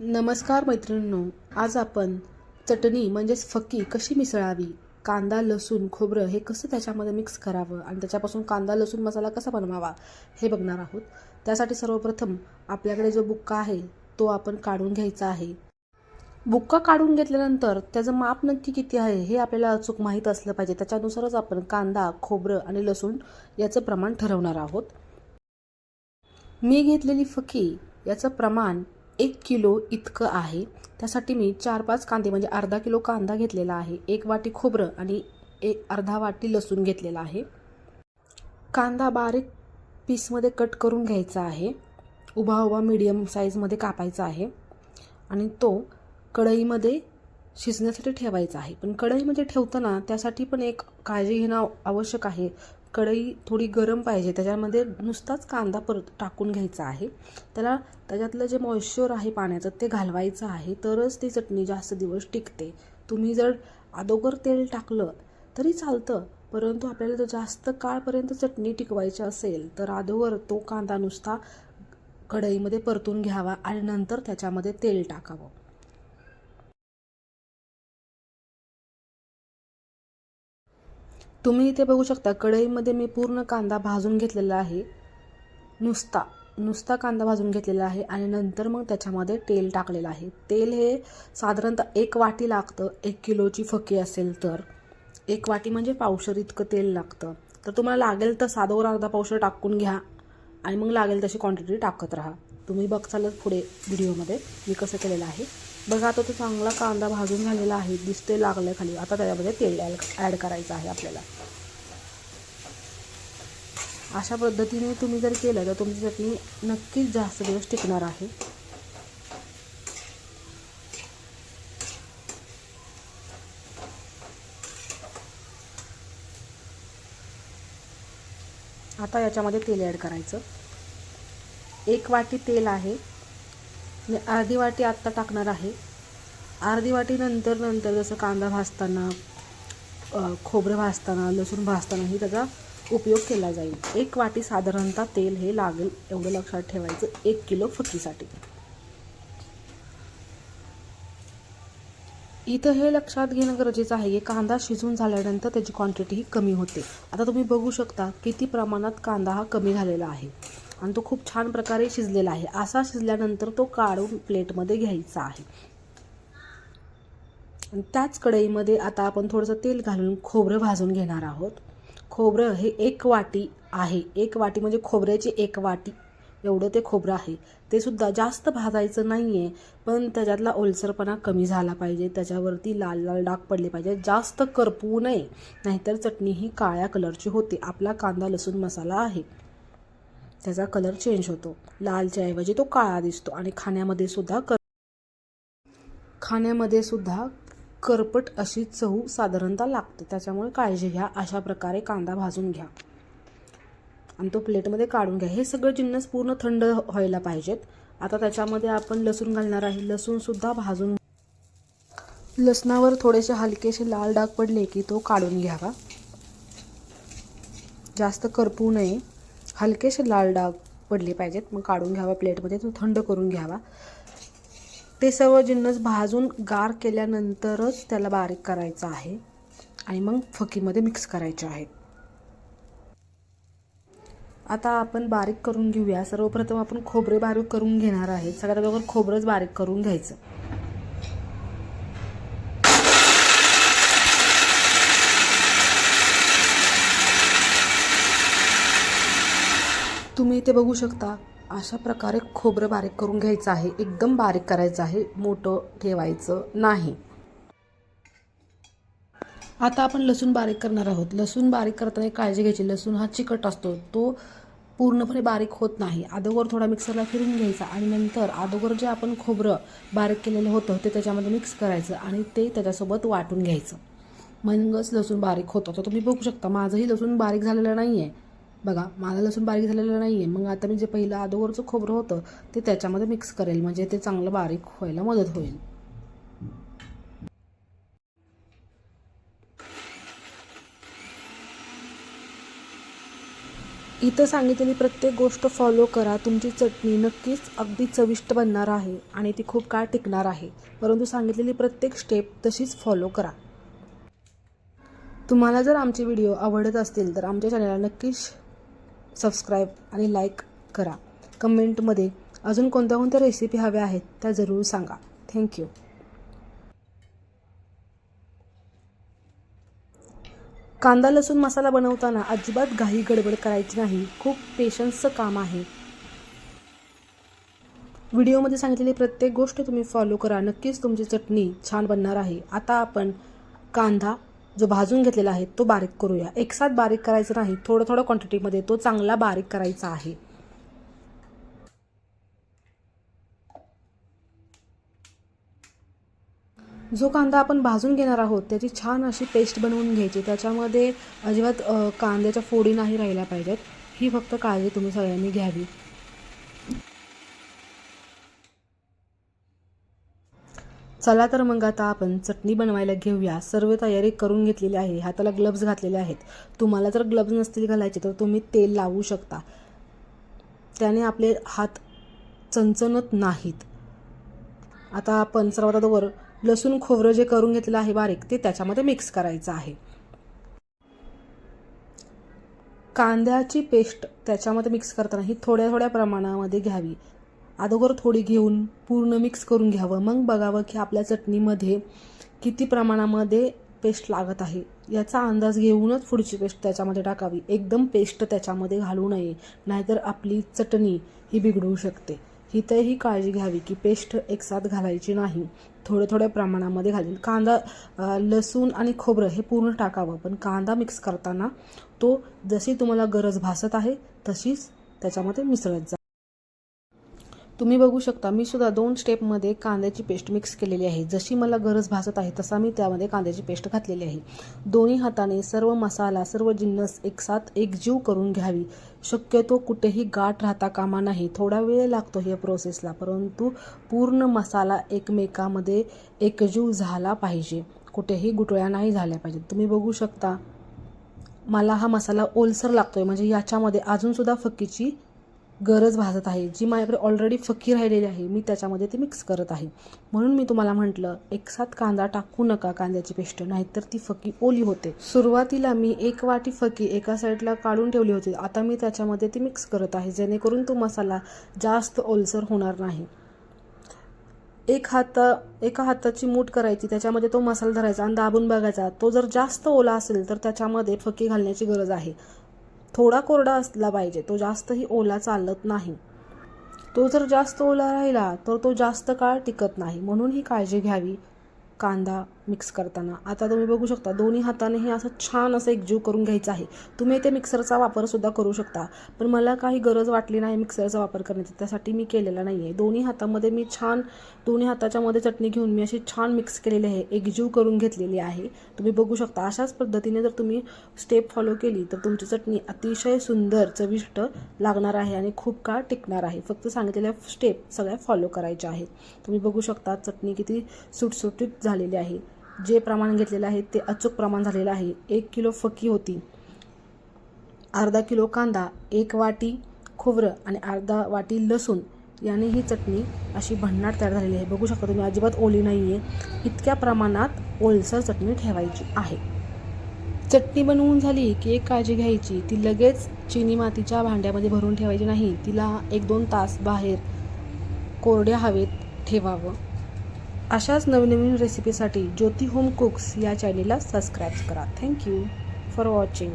नमस्कार मैत्रिणींनो आज आपण चटणी म्हणजेच फक्की कशी मिसळावी? कांदा लसूण खोबरं हे कसं त्याच्यामध्ये मिक्स करावं? आणि त्याच्यापासून कांदा लसूण मसाला कसा बनवावा? हे बघणार आहोत. त्यासाठी सर्वप्रथम आपल्याकडे जो बुक्का आहे तो आपण काढून घ्यायचा आहे. बुक्का काढून घेतल्यानंतर त्याचं माप नक्की किती आहे हे आपल्याला अचूक माहीत असलं पाहिजे. त्याच्यानुसारच आपण कांदा खोबरं आणि लसूण याचं प्रमाण ठरवणार आहोत. मी घेतलेली फकी याचं प्रमाण एक किलो इतकं आहे. त्यासाठी मी चार पाच कांदे म्हणजे अर्धा किलो कांदा घेतलेला आहे. एक वाटी खोबरं आणि एक अर्धा वाटी लसूण घेतलेला आहे. कांदा बारीक पीसमध्ये कट करून घ्यायचा आहे. उभा उभा मीडियम साईजमध्ये कापायचा आहे. आणि तो कढईमध्ये शिजण्यासाठी ठेवायचा आहे. पण कढईमध्ये ठेवताना त्यासाठी पण एक काळजी घेणं आवश्यक आहे. कढई थोडी गरम पाहिजे. त्याच्यामध्ये नुसताच कांदा परत टाकून घ्यायचा आहे. त्याला त्याच्यातलं जे मॉइश्चर आहे पाण्याचं ते घालवायचं आहे. तरच ती चटणी जास्त दिवस टिकते. तुम्ही जर अगोदर तेल टाकलं तरी चालतं. परंतु आपल्याला जर जास्त काळपर्यंत चटणी टिकवायची असेल तर अदोगर तो कांदा नुसता कढईमध्ये परतून घ्यावा आणि नंतर त्याच्यामध्ये तेल टाकावं. तुम्ही इथे बघू शकता कढईमध्ये मी पूर्ण कांदा भाजून घेतलेला आहे. नुसता नुसता कांदा भाजून घेतलेला आहे आणि नंतर मग त्याच्यामध्ये तेल टाकलेलं आहे. तेल हे साधारणतः एक वाटी लागतं एक किलोची फकी असेल तर. एक वाटी म्हणजे पावशर इतकं तेल लागतं. तर तुम्हाला लागेल तर साधवर अर्धा पावशर टाकून घ्या आणि मग लागेल तशी क्वांटिटी टाकत राहा. तुम्ही बघचालच पुढे व्हिडिओमध्ये मी कसं केलेलं आहे. बघा आता तो चांगला कांदा भाजून झालेला आहे. दिसते लागलं खाली. आता त्याच्यामध्ये तेल ॲड ॲड करायचं आहे आपल्याला. अशा पद्धतीने तुम्ही जर केलं तर तुमची चटणी नक्कीच जास्त दिवस टिकणार आहे. आता याच्यामध्ये तेल ॲड करायचं. एक वाटी तेल आहे. मी अर्धी वाटी आत्ता टाकणार आहे. अर्धी वाटी नंतर नंतर जसं कांदा भाजताना खोबरं भाजताना लसूण भाजतानाही त्याचा उपयोग केला जाईल. एक वाटी साधारणतः तेल हे लागेल एवढं लक्षात ठेवायचं. एक किलो फकीसाठी इथं हे लक्षात घेणं गरजेचं आहे की कांदा शिजून झाल्यानंतर त्याची क्वांटिटी ही कमी होते. आता तुम्ही बघू शकता किती प्रमाणात कांदा हा कमी झालेला आहे. आणि तो खूप छान प्रकारे शिजलेला आहे. असा शिजल्यानंतर तो काढून प्लेटमध्ये घ्यायचा आहे. आणि त्याच कढईमध्ये आता आपण थोडंसं तेल घालून खोबरं भाजून घेणार आहोत. खोबरं हे एक वाटी आहे. एक वाटी म्हणजे खोबऱ्याची एक वाटी. एवढं ते खोबरं आहे. ते सुद्धा जास्त भाजायचं नाही आहे पण त्याच्यातला ओलसरपणा कमी झाला पाहिजे. त्याच्यावरती लाल लाल डाग पडले पाहिजे. जास्त करपवू नये. नाहीतर चटणी ही काळ्या कलरची होते. आपला कांदा लसूण मसाला आहे. त्याचा कलर चेंज होतो. लालच्या ऐवजी तो काळा दिसतो आणि खाण्यामध्ये सुद्धा कर खाण्यामध्ये सुद्धा करपट अशी चव साधारणतः लागते. त्याच्यामुळे काळजी घ्या. अशा प्रकारे कांदा भाजून घ्या. आणि तो प्लेटमध्ये काढून घ्या. हे सगळं जिन्नस पूर्ण थंड व्हायला पाहिजेत. आता त्याच्यामध्ये आपण लसूण घालणार आहे. लसूणसुद्धा भाजून लसणावर थोडेसे हलकेसे लाल डाग पडले की तो काढून घ्यावा. जास्त करपू नये. हलकेसे लाल डाग पडले पाहिजेत. मग काढून घ्यावा प्लेटमध्ये तो थंड करून घ्यावा. ते सर्व जिन्नस भाजून गार केल्यानंतरच त्याला बारीक करायचं आहे आणि मग फकीमध्ये मिक्स करायचे आहेत आता आपण बारीक करून घेऊया. सर्वप्रथम आपण खोबरे बारीक करून घेणार आहे. सगळ्यात अगोदर खोबरंच बारीक करून घ्यायचं. तुम्ही इथे बघू शकता अशा प्रकारे खोबरं बारीक करून घ्यायचं आहे. एकदम बारीक करायचं आहे. मोठं ठेवायचं नाही. आता आपण लसूण बारीक करणार आहोत. लसूण बारीक करताना एक काळजी घ्यायची. लसूण हा चिकट असतो. तो पूर्णपणे बारीक होत नाही. अगोदर थोडा मिक्सरला फिरून घ्यायचा आणि नंतर अगोदर जे आपण खोबरं बारीक केलेलं होतं ते त्याच्यामध्ये मिक्स करायचं आणि ते त्याच्यासोबत वाटून घ्यायचं. मगच लसूण बारीक होतं. तर तुम्ही बघू शकता माझंही लसूण बारीक झालेलं नाही आहे बघा माझा लसूण बारीक झालेलं नाही आहे मग आता मी जे पहिलं अगोदरचं खोबरं होतं ते त्याच्यामध्ये मिक्स करेल. म्हणजे ते चांगलं बारीक व्हायला मदत होईल. इथं सांगितलेली प्रत्येक गोष्ट फॉलो करा. तुमची चटणी नक्कीच अगदी चविष्ट बनणार आहे आणि ती खूप काळ टिकणार आहे. परंतु सांगितलेली प्रत्येक स्टेप तशीच फॉलो करा. तुम्हाला जर आमचे व्हिडिओ आवडत असतील तर आमच्या चॅनलला नक्कीच सबस्क्राईब आणि लाईक करा. कमेंटमध्ये अजून कोणत्या कोणत्या रेसिपी हव्या आहेत त्या जरूर सांगा. थँक्यू कांदा लसूण मसाला बनवताना अजिबात घाई गडबड करायची नाही. खूप पेशन्सचं काम आहे. व्हिडिओमध्ये सांगितलेली प्रत्येक गोष्ट तुम्ही फॉलो करा. नक्कीच तुमची चटणी छान बनणार आहे. आता आपण कांदा जो भाजून घेतलेला आहे तो बारीक करूया. एकसाथ बारीक करायचं नाही थोडं थोडं क्वांटिटीमध्ये तो चांगला बारीक करायचा आहे. जो कांदा आपण भाजून घेणार आहोत त्याची छान अशी पेस्ट बनवून घ्यायची. त्याच्यामध्ये अजिबात कांद्याच्या फोडी नाही राहिल्या पाहिजेत. ही फक्त काळजी तुम्ही सगळ्यांनी घ्यावी. चला तर मग आता आपण चटणी बनवायला घेऊया. सर्व तयारी करून घेतलेली आहे. हाताला ग्लव्ज घातलेले आहेत. तुम्हाला जर ग्लव्ज नसतील घालायचे तर तुम्ही तेल लावू शकता. त्याने आपले हात चणचणत नाहीत. आता आपण सर्वात अगोदर लसूण खोबरं जे करून घेतलेलं आहे बारीक ते त्याच्यामध्ये मिक्स करायचं आहे. कांद्याची पेस्ट त्याच्यामध्ये मिक्स करताना ही थोड्या थोड्या प्रमाणामध्ये घ्यावी. अगोदर थोडी घेऊन पूर्ण मिक्स करून घ्यावं. मग बघावं की आपल्या चटणीमध्ये किती प्रमाणामध्ये पेस्ट लागत आहे. याचा अंदाज घेऊनच पुढची पेस्ट त्याच्यामध्ये टाकावी. एकदम पेस्ट त्याच्यामध्ये घालू नये नाहीतर आपली चटणी ही बिघडू शकते. इथंही काळजी घ्यावी की पेस्ट एकसाथ घालायची नाही. थोड्या थोड्या प्रमाणामध्ये घालेल कांदा लसूण आणि खोबरं हे पूर्ण टाकावं. पण कांदा मिक्स करताना तो जशी तुम्हाला गरज भासत आहे तशीच त्याच्यामध्ये मिसळत जा तुम्ही बघू शकता मी सुद्धा दोन स्टेपमध्ये कांद्याची पेस्ट मिक्स केलेली आहे. जशी मला गरज भासत आहे तसा मी त्यामध्ये कांद्याची पेस्ट घातलेली आहे. दोन्ही हाताने सर्व मसाला सर्व जिन्नस एकसाथ एकजीव करून घ्यावी. शक्यतो कुठेही गाठ राहता कामा नाही. थोडा वेळ लागतो या प्रोसेसला परंतु पूर्ण मसाला एकमेकामध्ये एकजीव झाला पाहिजे. कुठेही गुटळ्या नाही झाल्या पाहिजेत. तुम्ही बघू शकता मला हा मसाला ओलसर लागतोय. म्हणजे याच्यामध्ये अजूनसुद्धा फक्कीची गरज भासत आहे जी माझ्याकडे ऑलरेडी फक्की राहिलेली आहे मी त्याच्यामध्ये ती मिक्स करत आहे. म्हणून मी तुम्हाला म्हटलं एकसाथ कांदा टाकू नका कांद्याची पेस्ट नाहीतर ती फकी ओली होते. सुरुवातीला मी एक वाटी फकी एका साईडला काढून ठेवली होती. आता मी त्याच्यामध्ये ती मिक्स करत आहे जेणेकरून तो मसाला जास्त ओलसर होणार नाही. एक हाता एका हाताची मूठ करायची त्याच्यामध्ये तो मसाला धरायचा आणि दाबून बघायचा. तो जर जास्त ओला असेल तर त्याच्यामध्ये फकी घालण्याची गरज आहे. थोडा कोरडा असला पाहिजे. तो जास्तही ओला चालत नाही. तो जर जास्त ओला राहिला तर तो जास्त काळ टिकत नाही. म्हणून ही काळजी घ्यावी. कांदा मिक्स करताना. आता तुम्ही बघू शकता दोन्ही हाताने हे असं छान असं एकजीव करून घ्यायचं आहे. तुम्ही इथे मिक्सरचा वापरसुद्धा करू शकता. पण मला काही गरज वाटली नाही मिक्सरचा वापर करण्याची. त्यासाठी मी केलेला नाही आहे दोन्ही हातामध्ये मी छान दोन्ही हाताच्या मध्ये चटणी घेऊन मी अशी छान मिक्स केलेली आहे. एकजीव करून घेतलेली आहे. तुम्ही बघू शकता अशाच पद्धतीने जर तुम्ही स्टेप फॉलो केली तर तुमची चटणी अतिशय सुंदर चविष्ट लागणार आहे आणि खूप काळ टिकणार आहे. फक्त सांगितलेल्या स्टेप सगळ्या फॉलो करायच्या आहेत. तुम्ही बघू शकता चटणी किती सुटसुटीत झालेली आहे. जे प्रमाण घेतलेलं आहे ते अचूक प्रमाण झालेलं आहे. एक किलो फकी होती. अर्धा किलो कांदा एक वाटी खोबरं आणि अर्धा वाटी लसूण याने ही चटणी अशी भन्नाट तयार झालेली आहे. बघू शकता तुम्ही अजिबात ओली नाही आहे इतक्या प्रमाणात ओलसर चटणी ठेवायची आहे. चटणी बनवून झाली की एक काळजी घ्यायची. ती लगेच चिनी मातीच्या भांड्यामध्ये भरून ठेवायची नाही. तिला एक दोन तास बाहेर कोरड्या हवेत ठेवावं. अशाच नवनवीन रेसिपीसाठी ज्योती होम कुक्स या चॅनेलला सबस्क्राईब करा. Thank you for watching